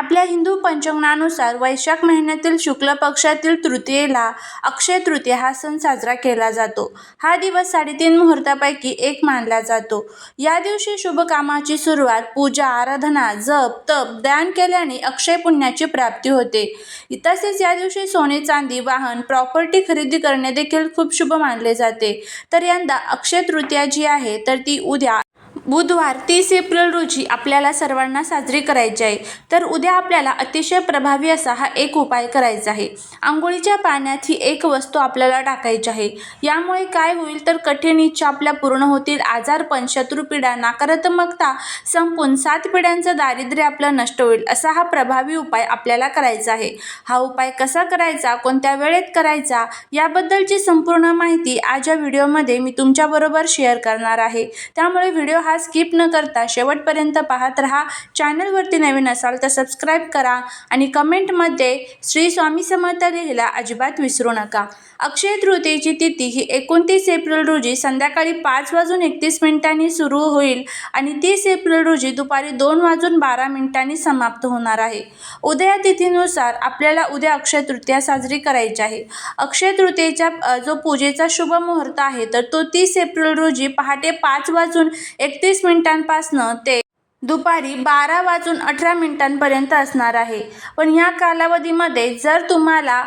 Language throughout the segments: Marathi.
आपल्या हिंदू पंचांगानुसार वैशाख महिन्यातील शुक्ल पक्षातील तृतीयेला अक्षय तृतीया हा सण साजरा केला जातो. हा दिवस साडेतीन मुहूर्तापैकी एक मानला जातो. या दिवशी शुभ कामाची सुरुवात पूजा आराधना जप तप दान केल्याने अक्षय पुण्याची प्राप्ती होते. तसेच या दिवशी सोने चांदी वाहन प्रॉपर्टी खरेदी करणे देखील खूप शुभ मानले जाते. तर यंदा अक्षय तृतीया जी आहे तर ती उद्या बुधवार तीस एप्रिल रोजी आपल्याला सर्वांना साजरी करायची आहे. तर उद्या आपल्याला अतिशय प्रभावी असा हा एक उपाय करायचा आहे. आंघोळीच्या पाण्यात ही एक वस्तू आपल्याला टाकायची आहे. यामुळे काय होईल तर कठीण इच्छा आपल्या पूर्ण होतील. आजारपण शत्रुपीडा नकारात्मकता संपून सात पिढ्यांचं दारिद्र्य आपलं नष्ट होईल असा हा प्रभावी उपाय आपल्याला करायचा आहे. हा उपाय कसा करायचा कोणत्या वेळेत करायचा याबद्दलची संपूर्ण माहिती आज या व्हिडिओमध्ये मी तुमच्याबरोबर शेअर करणार आहे. त्यामुळे व्हिडिओ हा स्किप न करता शेवटपर्यंत पाहत राहा. चॅनलवरती नवीन असाल तर सबस्क्राईब करा आणि कमेंटमध्ये श्री स्वामी समर्थ लिहिला अजिबात विसरू नका. अक्षय तृतीयेची तिथी ही एकोणतीस एप्रिल रोजी संध्याकाळी पाच वाजून एकतीस मिनिटांनी सुरू होईल आणि तीस एप्रिल रोजी दुपारी दोन वाजून बारा मिनिटांनी समाप्त होणार आहे. उद्या तिथीनुसार आपल्याला उद्या अक्षय तृतीया साजरी करायची आहे. अक्षय तृतीयेच्या जो पूजेचा शुभ मुहूर्त आहे तर तो तीस एप्रिल रोजी पहाटे पाच वाजून एकतीस मिनिटांपासनं ते दुपारी बारा वाजून अठरा मिनिटांपर्यंत असणार आहे. पण या कालावधीमध्ये जर तुम्हाला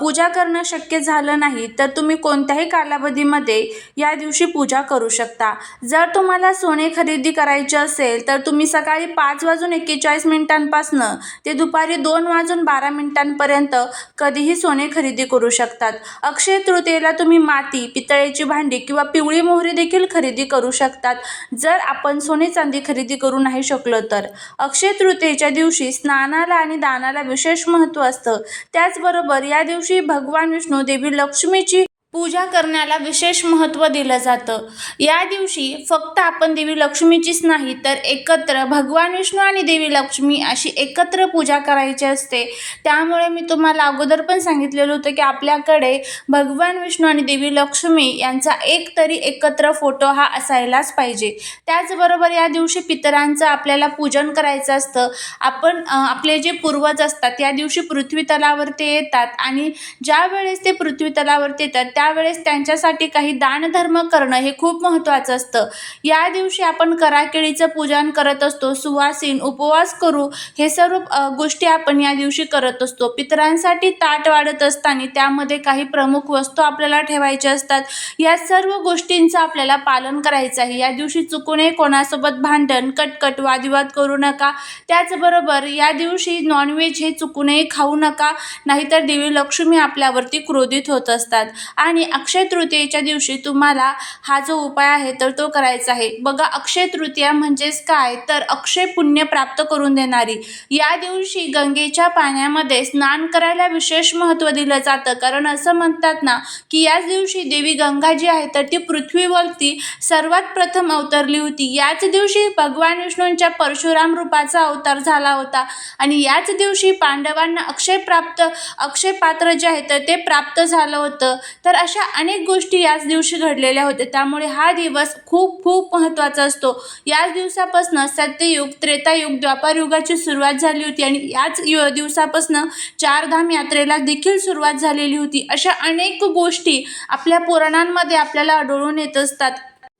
पूजा करणं शक्य झालं नाही तर तुम्ही कोणत्याही कालावधीमध्ये या दिवशी पूजा करू शकता. जर तुम्हाला सोने खरेदी करायचे असेल तर तुम्ही सकाळी पाच वाजून एक्केचाळीस मिनिटांपासनं ते दुपारी दोन वाजून बारा मिनिटांपर्यंत कधीही सोने खरेदी करू शकतात. अक्षय तृतीयेला तुम्ही माती पितळेची भांडी किंवा पिवळी मोहरी देखील खरेदी करू शकतात. जर आपण सोने चांदी खरेदी करू नाही शकलो तर. अक्षय तृतीयेच्या दिवशी स्नानाला आणि दानाला विशेष महत्त्व असतं. त्याचबरोबर या दिवशी भगवान विष्णू देवी लक्ष्मीची पूजा करण्याला विशेष महत्त्व दिलं जातं. या दिवशी फक्त आपण देवी लक्ष्मीचीच नाही तर एकत्र भगवान विष्णू आणि देवी लक्ष्मी अशी एकत्र पूजा करायची असते. त्यामुळे मी तुम्हाला अगोदर पण सांगितलेलं होतं की आपल्याकडे भगवान विष्णू आणि देवी लक्ष्मी यांचा एक तरी एकत्र फोटो हा असायलाच पाहिजे. त्याचबरोबर या दिवशी पितरांचं आपल्याला पूजन करायचं असतं. आपण आपले जे पूर्वज असतात या दिवशी पृथ्वी तलावरती येतात आणि ज्या वेळेस ते पृथ्वी तलावरती येतात त्यावेळेस त्यांच्यासाठी काही दानधर्म करणं हे खूप महत्त्वाचं असतं. या दिवशी आपण कराकेळीचं पूजन करत असतो सुवासीन उपवास करू हे सर्व गोष्टी आपण या दिवशी करत असतो. पितरांसाठी ताट वाढत असताना त्यामध्ये काही प्रमुख वस्तू आपल्याला ठेवायच्या असतात. या सर्व गोष्टींचं आपल्याला पालन करायचं आहे. या दिवशी चुकूनही कोणासोबत भांडण कटकट वादविवाद करू नका. त्याचबरोबर या दिवशी नॉनव्हेज हे चुकूनही खाऊ नका. नाहीतर देवी लक्ष्मी आपल्यावरती क्रोधित होत असतात. आणि अक्षय तृतीयेच्या दिवशी तुम्हाला हा जो उपाय आहे तर तो करायचा आहे. बघा अक्षय तृतीया म्हणजेच काय? तर अक्षय पुण्य प्राप्त करून देणारी. या दिवशी गंगेच्या पाण्यामध्ये स्नान करायला विशेष महत्त्व दिलं जातं. कारण असं म्हणतात ना की याच दिवशी देवी गंगा जी आहे तर ती पृथ्वीवरती सर्वात प्रथम अवतरली होती. याच दिवशी भगवान विष्णूंच्या परशुराम रूपाचा अवतार झाला होता. आणि याच दिवशी पांडवांना अक्षय प्राप्त अक्षय पात्र जे आहे तर ते प्राप्त झालं होतं. तर अशा अनेक गोष्टी याच दिवशी घडलेल्या होत्या. त्यामुळे हा दिवस खूप खूप महत्त्वाचा असतो. याच दिवसापासून सत्ययुग त्रेतायुग द्वापार युगाची सुरुवात झाली होती आणि याच यु दिवसापासनं चारधाम यात्रेला देखील सुरुवात झालेली होती. अशा अनेक गोष्टी आपल्या पुराणांमध्ये आपल्याला आढळून येत असतात.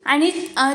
आणि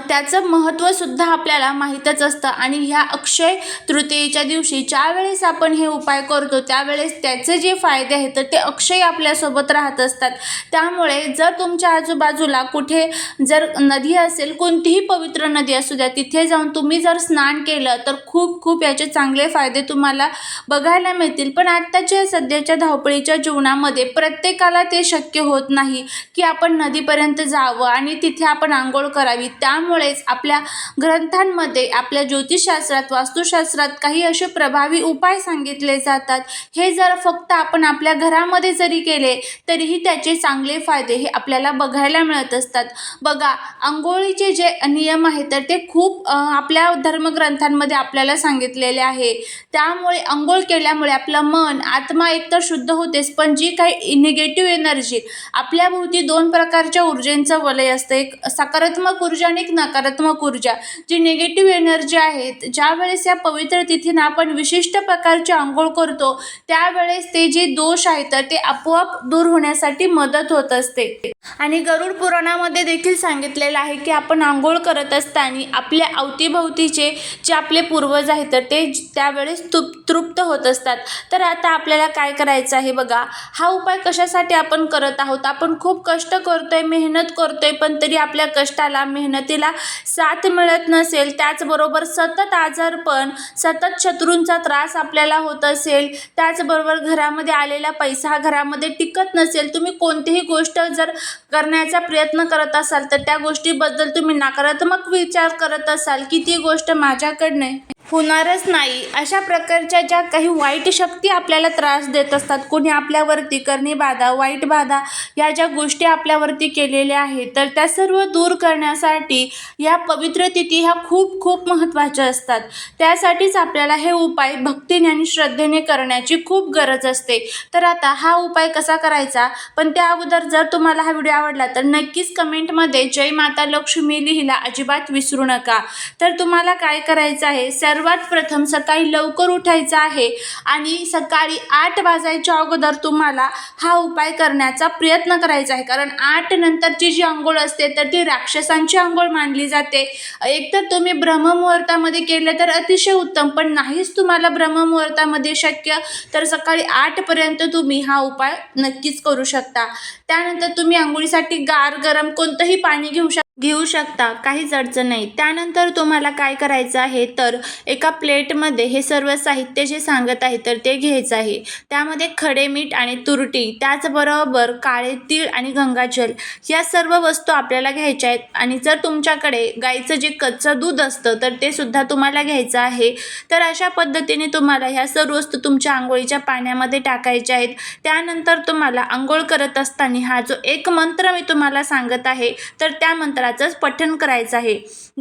त्याचं महत्त्वसुद्धा आपल्याला माहीतच असतं. आणि ह्या अक्षय तृतीयेच्या दिवशी ज्या वेळेस आपण हे उपाय करतो त्यावेळेस त्याचे जे फायदे आहेत तर ते अक्षय आपल्यासोबत राहत असतात. त्यामुळे जर तुमच्या आजूबाजूला कुठे जर नदी असेल कोणतीही पवित्र नदी असू द्या तिथे जाऊन तुम्ही जर स्नान केलं तर खूप खूप याचे चांगले फायदे तुम्हाला बघायला मिळतील. पण आत्ताच्या सध्याच्या धावपळीच्या जीवनामध्ये प्रत्येकाला ते शक्य होत नाही की आपण नदीपर्यंत जावं आणि तिथे आपण आंघोळ कर करावी. त्यामुळेच आपल्या ग्रंथांमध्ये आपल्या ज्योतिषशास्त्रात वास्तुशास्त्रात काही असे प्रभावी उपाय सांगितले जातात. हे जर फक्त आपण आपल्या घरामध्ये जरी केले तरीही त्याचे चांगले फायदे हे आपल्याला बघायला मिळत असतात. बघा आंघोळीचे जे नियम आहेत तर ते खूप आपल्या धर्मग्रंथांमध्ये आपल्याला सांगितलेले आहे. त्यामुळे आंघोळ केल्यामुळे आपलं मन आत्मा एकतर शुद्ध होतेच पण जी काही निगेटिव्ह एनर्जी आपल्याभोवती दोन प्रकारच्या ऊर्जेंचं वलय असतं. एक सकारात्मक ऊर्जा आणि एक नकारात्मक ऊर्जा. जी निगेटिव्ह एनर्जी आहेत ज्या वेळेस या पवित्र तिथीनं आपण विशिष्ट प्रकारची आंघोळ करतो त्यावेळेस ते जे दोष आहेत तर ते आपोआप दूर होण्यासाठी मदत होत असते. आणि गरुड पुराणामध्ये देखील सांगितलेलं आहे की आपण आंघोळ करत असताना आपल्या अवतीभोवतीचे जे आपले पूर्वज आहेत तर ते त्यावेळेस तुप तृप्त होत असतात. तर आता आपल्याला काय करायचं आहे बघा. हा उपाय कशासाठी आपण करत आहोत? आपण खूप कष्ट करतोय मेहनत करतोय पण तरी आपल्या कष्टाला मेहनतीला साथ मिळत नसेल त्याचबरोबर सतत आजारपण सतत शत्रूंचा त्रास आपल्याला होत असेल त्याचबरोबर घरामध्ये आलेला पैसा हा घरामध्ये टिकत नसेल तुम्ही कोणतीही गोष्ट जर करण्याचा प्रयत्न करत असाल तर त्या गोष्टीबद्दल तुम्ही नकारात्मक विचार करत असाल की ती गोष्ट माझ्याकडनं होणारच नाही. अशा प्रकारच्या ज्या काही वाईट शक्ती आपल्याला त्रास देत असतात कोणी आपल्यावरती करणी बाधा वाईट बाधा या ज्या गोष्टी आपल्यावरती केलेल्या आहेत तर त्या सर्व दूर करण्यासाठी या पवित्र तिथी ह्या खूप खूप महत्त्वाच्या असतात. त्यासाठीच आपल्याला हे उपाय भक्तीने आणि श्रद्धेने करण्याची खूप गरज असते. तर आता हा उपाय कसा करायचा? पण त्या अगोदर जर तुम्हाला हा व्हिडिओ आवडला तर नक्कीच कमेंटमध्ये जय माता लक्ष्मी लिहिला अजिबात विसरू नका. तर तुम्हाला काय करायचं आहे? सर्वात प्रथम सकाळी लवकर उठायचं आहे आणि सकाळी आठ वाजायच्या अगोदर तुम्हाला हा उपाय करण्याचा प्रयत्न करायचा आहे. कारण आठ नंतरची जी आंघोळ असते तर ती राक्षसांची आंघोळ मानली जाते. एकतर तुम्ही ब्रह्ममुहूर्तामध्ये केलं तर अतिशय उत्तम पण नाहीच तुम्हाला ब्रह्ममुहूर्तामध्ये शक्य तर सकाळी आठपर्यंत तुम्ही हा उपाय नक्कीच करू शकता. त्यानंतर तुम्ही आंघोळीसाठी गार गरम कोणतंही पाणी घेऊ शक घेऊ शकता. काहीच अडचण नाही. त्यानंतर तुम्हाला काय करायचं आहे तर एका प्लेटमध्ये हे सर्व साहित्य जे सांगत आहे तर ते घ्यायचं आहे. त्यामध्ये खडे मीठ आणि तुरटी त्याचबरोबर काळे तीळ आणि गंगाजल या सर्व वस्तू आपल्याला घ्यायच्या आहेत. आणि जर तुमच्याकडे गाईचं जे कच्चं दूध असतं तर ते सुद्धा तुम्हाला घ्यायचं आहे. तर अशा पद्धतीने तुम्हाला ह्या सर्व वस्तू तुमच्या आंघोळीच्या पाण्यामध्ये टाकायच्या आहेत. त्यानंतर तुम्हाला आंघोळ करत असताना हा जो एक मंत्र मी तुम्हाला सांगत आहे तर त्या मंत्राचंच पठण करायचं आहे.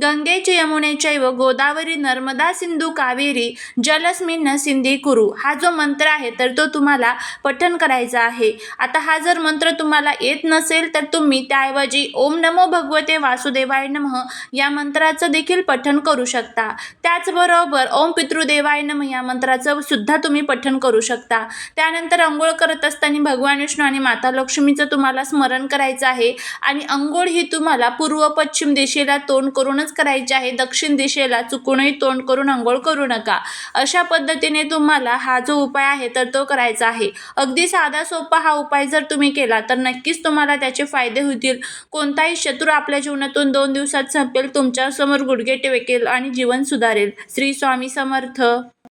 गंगेचे यमुनेचैव गोदावरी नर्मदा सिंधू कावेरी जलस्मिन सिंधी कुरु हा जो मंत्र आहे तर तो तुम्हाला पठण करायचा आहे. आता हा जर मंत्र तुम्हाला येत नसेल तर तुम्ही त्याऐवजी ओम नमो भगवते वासुदेवाय नमः या मंत्राचं देखील पठण करू शकता. त्याचबरोबर ओम पितृदेवाय नम या मंत्राचं सुद्धा तुम्ही पठण करू शकता. त्यानंतर अंघोळ करत असताना भगवान विष्णू आणि माता लक्ष्मीचं तुम्हाला स्मरण करायचं आहे. आणि अंघोळ ही तुम्हाला पूर्व पश्चिम दिशेला तोंड करूनच करायची आहे. दक्षिण दिशेला चुकूनही तोंड करून अंघोळ करू नका. अशा पद्धतीने तुम्हाला हा जो उपाय आहे तर तो करायचा आहे. अगदी साधा सोपा हा उपाय जर तुम्ही केला तर नक्कीच तुम्हाला त्याचे फायदे होतील. कोणताही शत्रू आपल्या जीवनातून दोन दिवसात संपेल तुमच्यासमोर गुडघे टेकेल आणि जीवन सुधारेल. श्री स्वामी समर्थ.